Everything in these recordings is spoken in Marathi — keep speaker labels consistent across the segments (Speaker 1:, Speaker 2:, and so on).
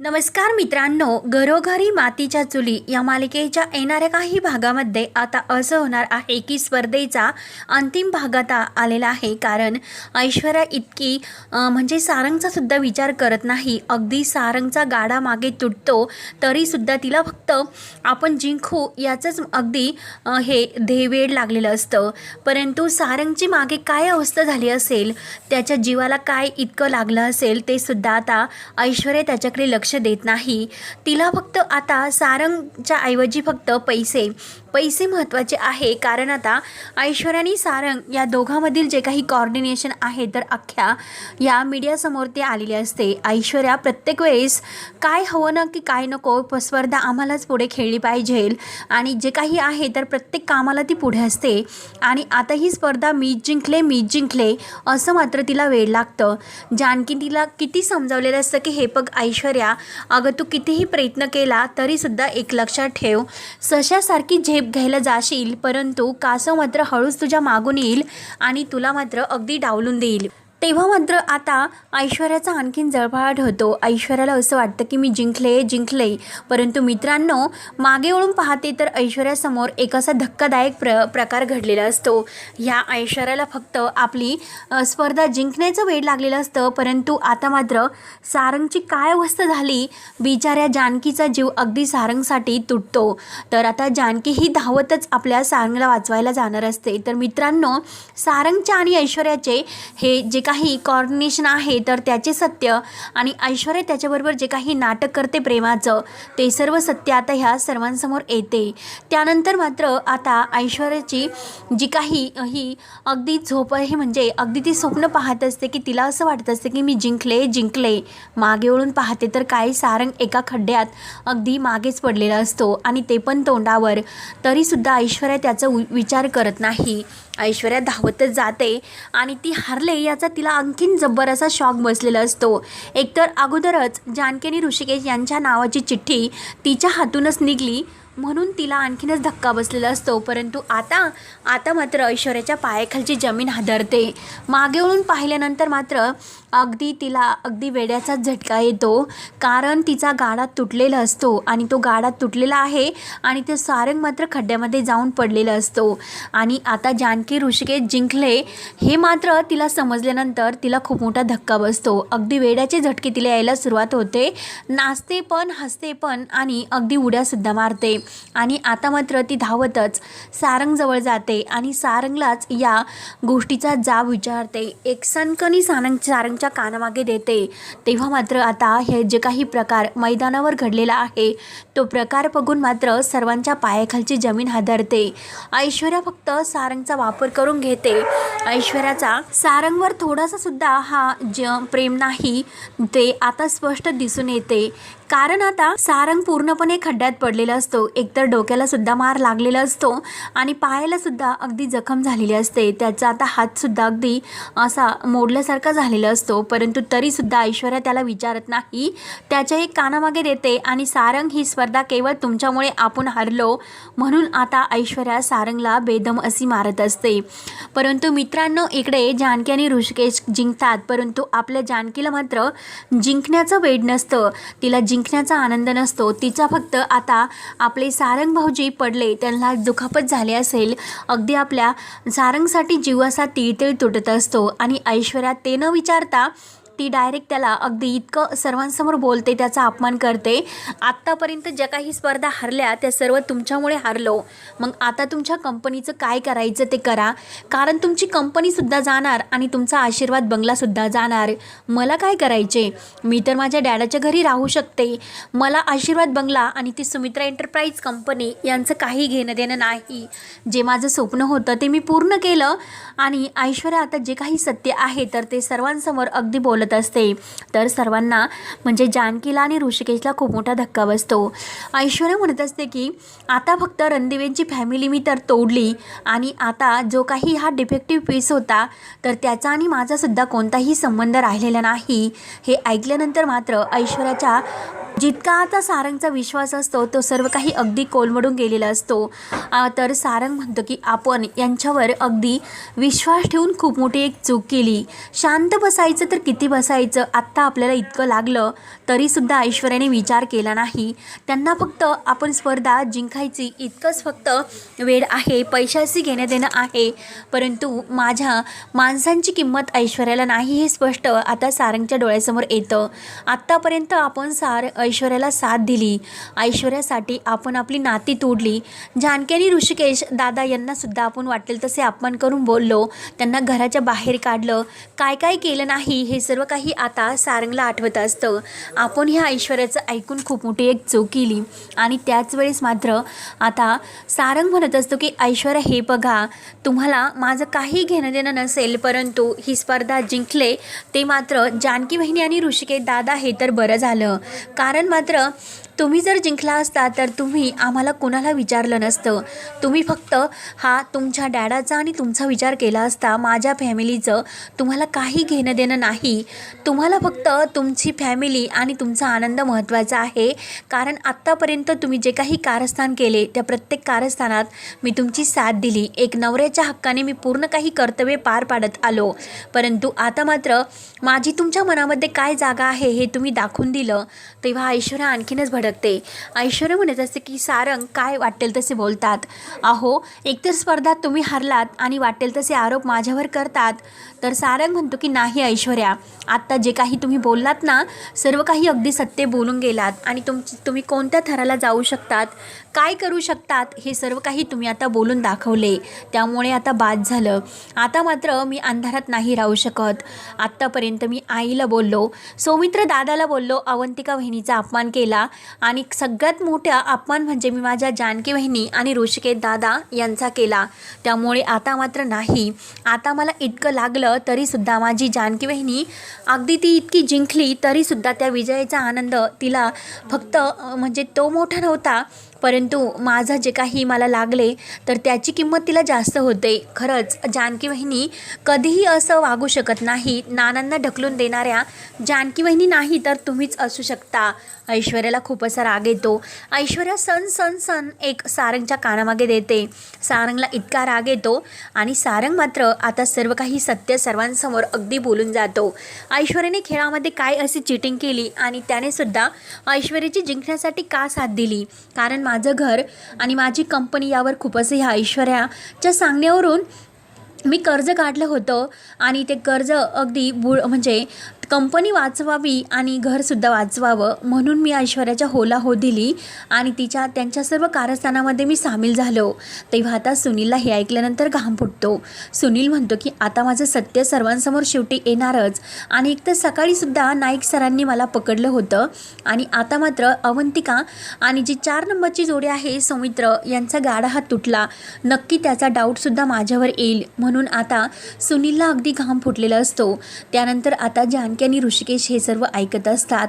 Speaker 1: नमस्कार मित्रांनो घरोघरी मातीच्या चुली या मालिकेच्या येणाऱ्या काही भागामध्ये आता असं होणार आहे की स्पर्धेचा अंतिम भाग आता आलेला आहे. कारण ऐश्वर्या इतकी म्हणजे सारंगचा सुद्धा विचार करत नाही. अगदी सारंगचा गाडा मागे तुटतो तरीसुद्धा तिला फक्त आपण जिंकू याचंच अगदी हे ध्येयवेड लागलेलं असतं. परंतु सारंगची मागे काय अवस्था झाली असेल त्याच्या जीवाला काय इतकं लागलं असेल ते सुद्धा आता ऐश्वर्या त्याच्याकडे लक्ष देत नाही. तिला फक्त आता सारंगच्या ऐवजी फक्त पैसे पैसे महत्त्वाचे आहे. कारण आता ऐश्वर्यानी सारंग या दोघांमधील जे काही कॉर्डिनेशन आहे तर अख्ख्या या मीडियासमोर ते आलेले असते. ऐश्वर्या प्रत्येक वेळेस काय हवं ना की काय नको स्पर्धा आम्हालाच पुढे खेळली पाहिजे. आणि जे काही आहे तर प्रत्येक कामाला ती पुढे असते. आणि आता ही स्पर्धा मी जिंकले मी जिंकले असं मात्र तिला वेळ लागतं. जानकी तिला किती समजावलेलं असतं की हे बघ ऐश्वर्या अगं तू कितीही प्रयत्न केला तरीसुद्धा एक लक्षात ठेव. सशासारखी झेप घ्यायला जाशील परंतु कासव मात्र हळूच तुझ्या मागून येईल आणि तुला मात्र अगदी डावलून देईल. तेव्हा मात्र आता ऐश्वर्याचा आणखीन जळफळाट होतो. ऐश्वर्याला असं वाटतं की मी जिंकले जिंकले. परंतु मित्रांनो मागे वळून पाहते तर ऐश्वर्यासमोर एक असा धक्कादायक प्र प्रकार घडलेला असतो. ह्या ऐश्वर्याला फक्त आपली स्पर्धा जिंकण्याचं वेळ लागलेलं असतं. परंतु आता मात्र सारंगची काय अवस्था झाली? बिचाऱ्या जानकीचा जीव अगदी सारंगसाठी तुटतो. तर आता जानकी ही धावतच आपल्या सारंगला वाचवायला जाणार असते. तर मित्रांनो सारंगच्या आणि ऐश्वर्याचे हे जे काही कॉर्डिनेशन आहे तर त्याचे सत्य आणि ऐश्वर्या त्याच्याबरोबर जे काही नाटक करते प्रेमाचं ते सर्व सत्य आता ह्या सर्वांसमोर येते. त्यानंतर मात्र आता ऐश्वर्याची जी काही ही अगदी झोप हे म्हणजे अगदी ती स्वप्न पाहत असते की तिला असं वाटत असते की मी जिंकले जिंकले. मागे वळून पाहते तर काय सारंग एका खड्ड्यात अगदी मागेच पडलेला असतो आणि ते पण तोंडावर. तरीसुद्धा ऐश्वर्या त्याचा उ- विचार करत नाही. ऐश्वर्या धावतच जाते आणि ती हारले याचा तिला आणखीन जब्बर असा शॉक बसलेला असतो. एकतर अगोदरच जानकी आणि ऋषिकेश यांच्या नावाची चिठ्ठी तिच्या हातूनच निघली म्हणून तिला आणखीनच धक्का बसलेला असतो. परंतु आता आता मात्र ऐश्वर्याच्या पायाखालची जमीन हादरते. मागे वळून पाहिल्यानंतर मात्र अगदी तिला अगदी वेड्याचाच झटका येतो. कारण तिचा गाडा तुटलेला असतो आणि तो गाडा तुटलेला आहे आणि ते सारंग मात्र खड्ड्यामध्ये जाऊन पडलेला असतो. आणि आता जानकी ऋषिकेश जिंकले हे मात्र तिला समजल्यानंतर तिला खूप मोठा धक्का बसतो. अगदी वेड्याचे झटके तिला यायला सुरुवात होते. नाचते पण हसते पण आणि अगदी उड्यासुद्धा मारते. आणि आता मात्र ती धावतच सारंगजवळ जाते आणि सारंगलाच या गोष्टीचा जाब विचारते. एक सणकणी सारंग सारंगच्या कानामागे देते. तेव्हा मात्र आता हे जे काही प्रकार मैदानावर घडलेला आहे तो प्रकार बघून मात्र सर्वांच्या पायाखालची जमीन हादरते. ऐश्वर्या फक्त सारंगचा वापर करून घेते. ऐश्वर्याचा सारंगवर थोडासा सुद्धा हा ज प्रेम नाही ते आता स्पष्ट दिसून येते. कारण आता सारंग पूर्णपणे खड्ड्यात पडलेला असतो. एकतर डोक्याला सुद्धा मार लागलेला असतो आणि पायाला सुद्धा अगदी जखम झालेली असते. त्याचा आता हातसुद्धा अगदी असा मोडल्यासारखा झालेला असतो. असतो परंतु तरीसुद्धा ऐश्वर्या त्याला विचारत नाही. त्याच्याही कानामागे देते आणि सारंग ही स्पर्धा केवळ तुमच्यामुळे आपण हरलो म्हणून आता ऐश्वर्या सारंगला बेदम अशी मारत असते. परंतु मित्रांनो इकडे जानकी आणि ऋषिकेश जिंकतात परंतु आपल्या जानकीला मात्र जिंकण्याचं वेड नसतं. तिला जिंकण्याचा आनंद नसतो. तिचा फक्त आता आपले सारंग भाऊजी पडले त्यांना दुखापत झाली असेल. अगदी आपल्या सारंगसाठी जीव असा तिळतिळ तुटत असतो आणि ऐश्वर्या ते न विचारता आता ती डायरेक्ट त्याला अगदी इतकं सर्वांसमोर बोलते त्याचा अपमान करते. आत्तापर्यंत ज्या काही स्पर्धा हरल्या त्या सर्व तुमच्यामुळे हरलो. मग आता तुमच्या कंपनीचं काय करायचं ते करा. कारण तुमची कंपनीसुद्धा जाणार आणि तुमचा आशीर्वाद बंगलासुद्धा जाणार. मला काय करायचे? मी तर माझ्या डॅडाच्या घरी राहू शकते. मला आशीर्वाद बंगला आणि ती सुमित्रा एंटरप्राईज कंपनी यांचं काही घेणं देणं नाही. जे माझं स्वप्न होतं ते मी पूर्ण केलं. आणि ऐश्वर्या आता जे काही सत्य आहे तर ते सर्वांसमोर अगदी बोलत असते. तर सर्वांना म्हणजे जानकीला आणि ऋषिकेशला खूप मोठा धक्का बसतो. ऐश्वर्या म्हणत असते की आता फक्त रणदिवेंची फॅमिली मी तर तोडली आणि आता जो काही हा डिफेक्टिव्ह पीस होता तर त्याचा आणि माझासुद्धा कोणताही संबंध राहिलेला नाही. हे ऐकल्यानंतर मात्र ऐश्वर्याच्या जितका आता सारंगचा विश्वास असतो तो सर्व काही अगदी कोलमडून गेलेला असतो. तर सारंग म्हणतो की आपण यांच्यावर अगदी विश्वास ठेवून खूप मोठी एक चूक केली. शांत बसायचं तर किती बसायचं? आत्ता आपल्याला इतकं लागलं तरीसुद्धा ऐश्वर्याने विचार केला नाही. त्यांना फक्त आपण स्पर्धा जिंकायची इतकंच फक्त वेळ आहे पैशाशी घेणं देणं आहे. परंतु माझ्या माणसांची किंमत ऐश्वर्याला नाही हे स्पष्ट आता सारंगच्या डोळ्यासमोर येतं. आत्तापर्यंत आपण सार ऐश्वर्याला साथ दिली. ऐश्वर्यासाठी आपण आपली नाती तोडली. जानकी आणि ऋषिकेश दादा यांनासुद्धा आपण वाटेल तसे अपमान करून बोललो. त्यांना घराच्या बाहेर काढलं. काय काय केलं नाही हे सर्व काही आता सारंगला आठवत असतं. आपण ह्या ऐश्वर्याचं ऐकून खूप मोठी एक चूक केली. आणि त्याच वेळेस मात्र आता सारंग म्हणत असतो की ऐश्वर्या हे बघा. तुम्हाला माझं काही घेणं देणं नसेल परंतु ही स्पर्धा जिंकले ते मात्र जानकी बहिणी आणि ऋषिकेश दादा हे तर बरं झालं. कारण मात्र तुम्ही जर जिंकला असता तर तुम्ही आम्हाला कुणाला विचारलं नसतं. तुम्ही फक्त हा तुमच्या डॅडाचा आणि तुमचा विचार केला असता माझ्या फॅमिलीचं तुम्हाला काही घेणं देणं नाही. तुम्हाला फक्त तुमची फॅमिली आणि तुमचा आनंद महत्त्वाचा आहे. कारण आत्तापर्यंत तुम्ही जे काही कारस्थान केले त्या प्रत्येक कारस्थानात मी तुमची साथ दिली. एक नवऱ्याच्या हक्काने मी पूर्ण काही कर्तव्य पार पाडत आलो. परंतु आता मात्र माझी तुमच्या मनामध्ये काय जागा आहे हे तुम्ही दाखवून दिलं. तेव्हा ऐश्वर्या आणखीनच भडकते ऐश्वर्या म्हणत असते की सारंग काय वाटेल तसे बोलतात? अहो एकतर स्पर्धात तुम्ही हरलात आणि वाटेल तसे आरोप माझ्यावर करतात. तर सारंग म्हणतो की नाही ऐश्वर्या आत्ता जे काही तुम्ही बोललात ना सर्व काही अगदी सत्य बोलून गेलात आणि तुमची तुम्ही कोणत्या थराला जाऊ शकतात काय करू शकतात हे सर्व काही तुम्ही आता बोलून दाखवले. त्यामुळे आता बाद झालं. आता मात्र मी अंधारात नाही राहू शकत. आत्तापर्यंत मी आईला बोललो सौमित्र दादाला बोललो अवंतिका वहिनीचा अपमान केला आणि सगळ्यात मोठा अपमान म्हणजे मी माझ्या जानकी वहिनी आणि ऋषिकेत दादा यांचा केला. त्यामुळे आता मात्र नाही. आता मला इतकं लागलं तरीसुद्धा माझी जानकी बहिणी अगदी ती इतकी जिंकली तरीसुद्धा त्या विजयाचा आनंद तिला फक्त म्हणजे तो मोठा नव्हता परंतु माझं जे काही मला लागले तर त्याची किंमत तिला जास्त होते. खरंच जानकी वहिनी कधीही असं वागू शकत नाही नानांना ढकलून देणाऱ्या जानकी वहिनी नाही तर तुम्हीच असू शकता. ऐश्वर्याला खूप असा राग येतो. ऐश्वर्या सण सण सण एक सारंगच्या कानामागे देते. सारंगला इतका राग येतो आणि सारंग मात्र आता सर्व काही सत्य सर्वांसमोर अगदी बोलून जातो. ऐश्वर्याने खेळामध्ये काय अशी चिटिंग केली आणि त्याने सुद्धा ऐश्वर्याची जिंकण्यासाठी का साथ दिली? कारण माझं घर आणि माझी कंपनी यावर खूप असं ह्या ऐश्वर्याच्या सांगण्यावरून मी कर्ज काढलं होतं आणि ते कर्ज अगदी बुड म्हणजे कंपनी वाचवावी आणि घरसुद्धा वाचवावं म्हणून मी ऐश्वर्याच्या होला हो दिली आणि तिच्या त्यांच्या सर्व कारस्थानामध्ये मी सामील झालो. तेव्हा आता सुनीलला हे ऐकल्यानंतर घाम फुटतो. सुनील म्हणतो की आता माझं सत्य सर्वांसमोर शेवटी येणारच. आणि एक तर सकाळीसुद्धा नाईक सरांनी मला पकडलं होतं. आणि आता मात्र अवंतिका आणि जी चार नंबरची जोडी आहे सौमित्र यांचा गाडा हात तुटला. नक्की त्याचा डाऊटसुद्धा माझ्यावर येईल. म्हणून आता सुनीलला अगदी घाम फुटलेला असतो. त्यानंतर आता जानकी आणि ऋषिकेश हे सर्व ऐकत असतात.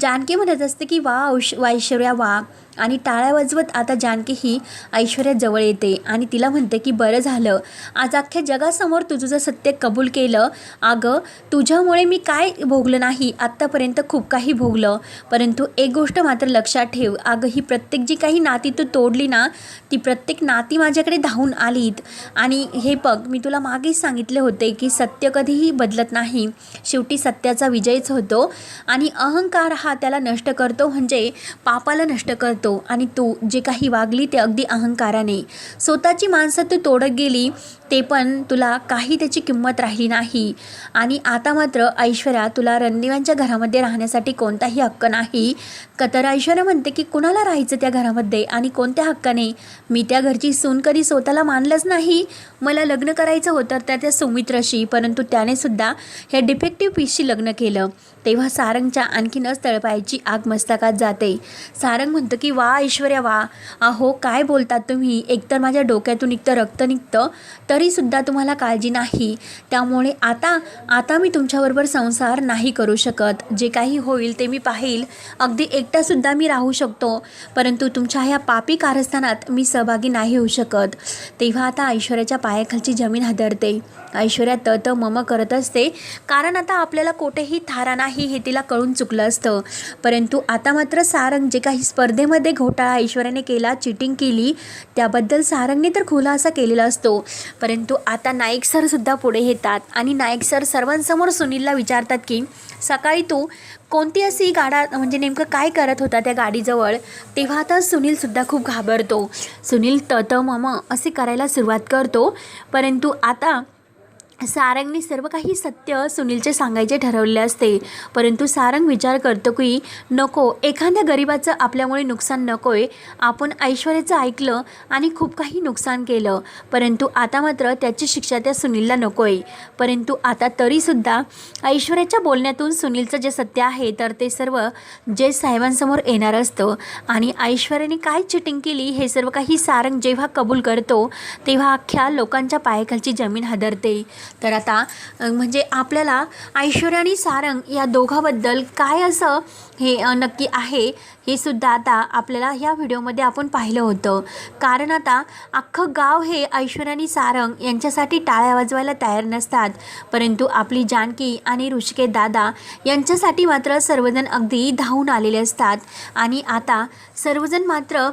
Speaker 1: जानकी म्हणत असते की वा औश वा ऐश्वर्या वा. आणि टाळ्या वाजवत आता जानकी ही ऐश्वर्याजवळ येते आणि तिला म्हणते की बरं झालं. आज अख्ख्या जगासमोर तुझं सत्य कबूल केलं अगं तुझ्यामुळे मी काय भोगलं नाही. आत्तापर्यंत खूप काही भोगलं. परंतु एक गोष्ट मात्र लक्षात ठेव. अगं ही प्रत्येक जी काही नाती तू तोडली ना ती प्रत्येक नाती माझ्याकडे धावून आलीत. आणि हे बघ मी तुला मागेच सांगितले होते की सत्य कधीही बदलत नाही. शेवटी सत्य सत्याचा विजयच होतो. आणि अहंकार हा त्याला नष्ट करतो म्हणजे पापाला नष्ट करतो. आणि तू जे काही वागली ते अगदी अहंकाराने. स्वतःची माणसं तू तोडत गेली ते पण तुला काही त्याची किंमत राहिली नाही. आणि आता मात्र ऐश्वर्या तुला रणदिवांच्या घरामध्ये राहण्यासाठी कोणताही हक्क नाही. कतर तर ऐश्वर्या म्हणते की कुणाला राहायचं त्या घरामध्ये? आणि कोणत्या हक्काने? मी त्या घरची सून कधी स्वतःला मानलंच नाही. मला लग्न करायचं होतं त्या त्या सुमित्राशी. परंतु त्याने सुद्धा ह्या डिफेक्टिव्ह पीसशी लग्न केलं. तेव्हा सारंगच्या आणखीनच तळपायची आग मस्तकात जाते. सारंग म्हणतं की वा ऐश्वर्या वा. अहो काय बोलतात तुम्ही? एकतर माझ्या डोक्यातून निघतं रक्त निघतं तरीसुद्धा तुम्हाला काळजी नाही. त्यामुळे आता आता मी तुमच्याबरोबर संसार नाही करू शकत. जे काही होईल ते मी पाहील. अगदी एकटासुद्धा मी राहू शकतो. परंतु तुमच्या ह्या पापी कारस्थानात मी सहभागी नाही होऊ शकत. तेव्हा आता ऐश्वर्याच्या पायाखालची जमीन हादरते. ऐश्वर्या त मम करत असते. कारण आता आपल्याला कुठेही कोठेही थारा नाही. हे तिला कळून चुकलं असतं. परंतु आता मात्र सारंग जे काही स्पर्धेमध्ये घोटाळा ऐश्वर्याने केला चिटिंग केली त्याबद्दल सारंगने तर खुलासा केलेला असतो. परंतु आता नाईक सरसुद्धा पुढे येतात आणि नाईक सर सर्वांसमोर सुनीलला विचारतात की सकाळी तू कोणती अशी गाडा म्हणजे नेमकं काय करत होता त्या गाडीजवळ? तेव्हा आता सुनीलसुद्धा खूप घाबरतो. सुनील त मम असे करायला सुरुवात करतो. परंतु आता सारंगने सर्व काही सत्य सुनीलचे सांगायचे ठरवले असते. परंतु सारंग विचार करतो की नको एखाद्या गरिबाचं आपल्यामुळे नुकसान नको आहे आपण ऐश्वर्याचं ऐकलं आणि खूप काही नुकसान केलं. परंतु आता मात्र त्याची शिक्षा त्या सुनीलला नको आहे परंतु आता तरीसुद्धा ऐश्वर्याच्या बोलण्यातून सुनीलचं जे सत्य आहे तर ते सर्व जे साहेबांसमोर येणार असतं. आणि ऐश्वर्याने काय चिटिंग केली हे सर्व काही सारंग जेव्हा कबूल करतो तेव्हा अख्ख्या लोकांच्या पायाखालची जमीन हादरते. तर आता म्हणजे आपल्याला ऐश्वर्या आणि सारंग या दोघाबद्दल काय असं हे नक्की आहे हे सुद्धा आता आपल्याला ह्या व्हिडिओमध्ये आपण पाहिलं होतं. कारण आता अख्खं गाव हे ऐश्वर्या आणि सारंग यांच्यासाठी टाळ्या वाजवायला तयार नसतात. परंतु आपली जानकी आणि ऋषिकेश दादा यांच्यासाठी मात्र सर्वजण अगदी धावून आलेले असतात. आणि आता सर्वजण मात्र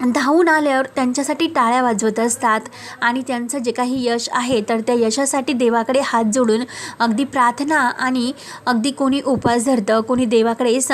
Speaker 1: धावून आल्यावर त्यांच्यासाठी टाळ्या वाजवत असतात आणि त्यांचं जे काही यश आहे तर त्या यशासाठी देवाकडे हात जोडून अगदी प्रार्थना आणि अगदी कोणी उपास धरतं कोणी देवाकडे स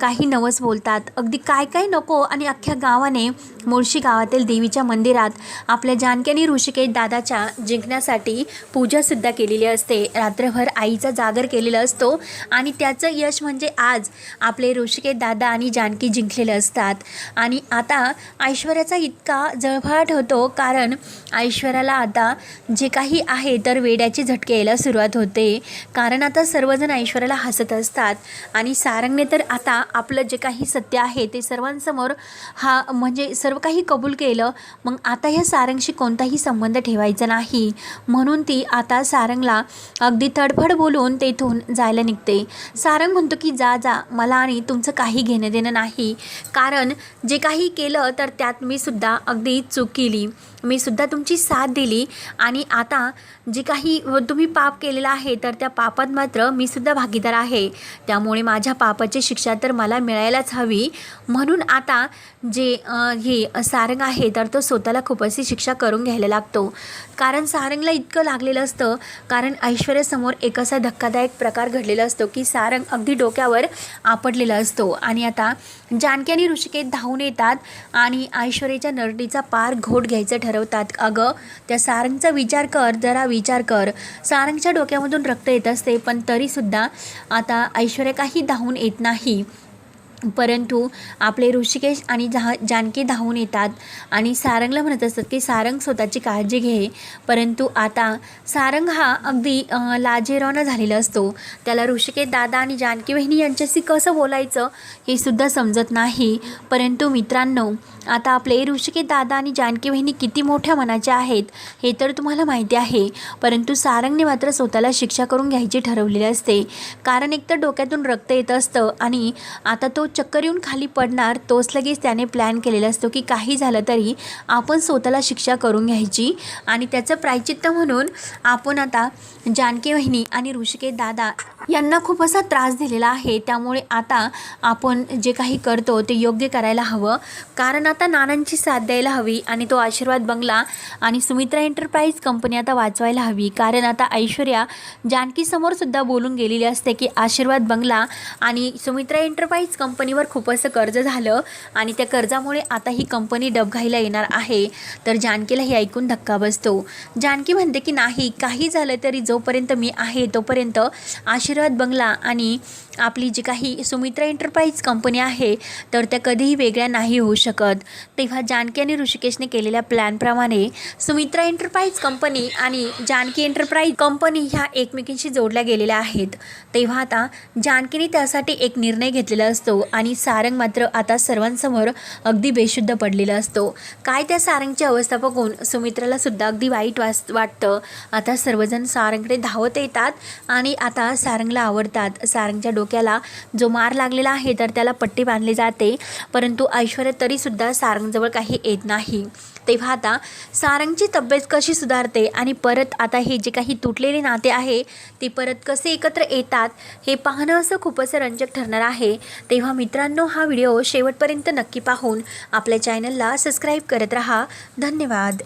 Speaker 1: काही नवस बोलतात. अगदी काय काय नको आणि अख्ख्या गावाने मुळशी गावातील देवीच्या मंदिरात आपल्या जानकी आणि ऋषिकेश दादाच्या जिंकण्यासाठी पूजासुद्धा केलेली असते. रात्रभर आईचा जागर केलेला असतो आणि त्याचं यश म्हणजे आज आपले ऋषिकेश दादा आणि जानकी जिंकलेले असतात. आणि आता ऐश्वर्याचा इतका जळभाट होतो कारण ऐश्वर्याला आता जे काही आहे तर वेड्याचे झटके यायला सुरुवात होते. कारण आता सर्वजण ऐश्वर्याला हसत असतात आणि सारंगने तर आता आपलं जे काही सत्य आहे ते सर्वांसमोर हा म्हणजे सर्व काही कबूल केलं. मग आता ह्या सारंगशी कोणताही संबंध ठेवायचा नाही. म्हणून ती आता सारंगला अगदी तडफड बोलून तेथून जायला निघते. सारंग म्हणतो की जा जा मला आणि तुमचं काही घेणं देणं नाही. कारण जे काही केलं तर त्यात मी सुद्धा अगदी चूक केली. मी सुद्धा तुमची साथ दिली आणि आता जे काही तुम्ही पाप केलेलं आहे तर त्या पापात मात्र मी सुद्धा भागीदार आहे. त्यामुळे माझ्या पापाची शिक्षा तर मला मिळायलाच हवी. म्हणून आता जे हे सारंग आहे तर तो स्वतःला खूप अशी शिक्षा करून घ्यायला लागतो. कारण सारंगला इतकं लागलेलं असतं कारण ऐश्वर्यासमोर एक असा धक्कादायक प्रकार घडलेला असतो की सारंग अगदी डोक्यावर आपटलेला असतो. आणि आता जानकी आणि ऋषिकेत धावून येतात आणि ऐश्वर्याच्या नरडीचा पार घोट घ्यायचं ठरवतात. अगं त्या सारंगचा विचार कर जरा विचार कर. सारंगच्या डोक्यामधून रक्त येत असते पण तरीसुद्धा आता ऐश्वर्या काही धावून येत नाही. परंतु आपले ऋषिकेश आणि जहा जानकी धावून येतात. आणि सारंगला म्हणत असतात की सारंग स्वतःची काळजी घे. परंतु आता सारंग हा अगदी अं, झालेला असतो. त्याला ऋषिकेश दादा आणि जानकी बहिणी यांच्याशी कसं बोलायचं हे सुद्धा समजत नाही. परंतु मित्रांनो आता आपले ऋषिकेश दादा आणि जानकी बहिणी किती मोठ्या मनाच्या आहेत हे तर तुम्हाला माहिती आहे. परंतु सारंगने मात्र स्वतःला शिक्षा करून घ्यायची ठरवलेली असते. कारण एकतर डोक्यातून रक्त येत असतं आणि आता तो चक्कर येऊन खाली पडणार तोच लगेच त्याने प्लॅन केलेला असतो की काही झालं तरी आपण स्वतःला शिक्षा करून घ्यायची. आणि त्याचं प्रायचित्त म्हणून आपण आता जानकी वहिनी आणि ऋषिकेश दादा यांना खूप असा त्रास दिलेला आहे. त्यामुळे आता आपण जे काही करतो ते योग्य करायला हवं. कारण आता नानांची साथ द्यायला हवी आणि तो आशीर्वाद बंगला आणि सुमित्रा एंटरप्राइज कंपनी आता वाचवायला हवी. कारण आता ऐश्वर्या जानकीसमोरसुद्धा बोलून गेलेली असते की आशीर्वाद बंगला आणि सुमित्रा एंटरप्राइज कंपनीवर खूप असं कर्ज झालं आणि त्या कर्जामुळे आता ही कंपनी डबघाईला येणार आहे. तर जानकीला हे ऐकून धक्का बसतो. जानकी म्हणते की नाही काही झालं तरी जोपर्यंत मी आहे तोपर्यंत आशीर्वाद बंगला आणि आपली जी काही सुमित्रा एंटरप्राइज कंपनी आहे तर त्या कधीही वेगळ्या नाही होऊ शकत. तेव्हा जानकी आणि ऋषिकेशने केलेल्या प्लॅनप्रमाणे सुमित्रा एंटरप्राइज कंपनी आणि जानकी एंटरप्राइज कंपनी ह्या एकमेकींशी जोडल्या गेलेल्या आहेत. तेव्हा आता जानकीने त्यासाठी एक निर्णय घेतलेला असतो आणि सारंग मात्र आता सर्वांसमोर अगदी बेशुद्ध पडलेला असतो. काय त्या सारंगची अवस्था बघून सुमित्राला सुद्धा अगदी वाईट वास वाटतं. आता सर्वजण सारंगकडे धावत येतात आणि आता सारंगला आवडतात. सारंगच्या डोक्याला जो मार लागलेला आहे तर त्याला पट्टी बांधली जाते. परंतु ऐश्वर्या तरीसुद्धा सारंगजवळ काही येत नाही. तेव्हा आता सारंगची तब्येत कशी सुधारते आणि परत आता हे जे काही तुटलेले नाते आहे ते परत कसे एकत्र येतात हे पाहणं असं खूपच रंजक ठरणार आहे. तेव्हा मित्रांनो हा व्हिडिओ शेवटपर्यंत नक्की पाहून आपल्या चॅनलला सबस्क्राईब करत राहा. धन्यवाद.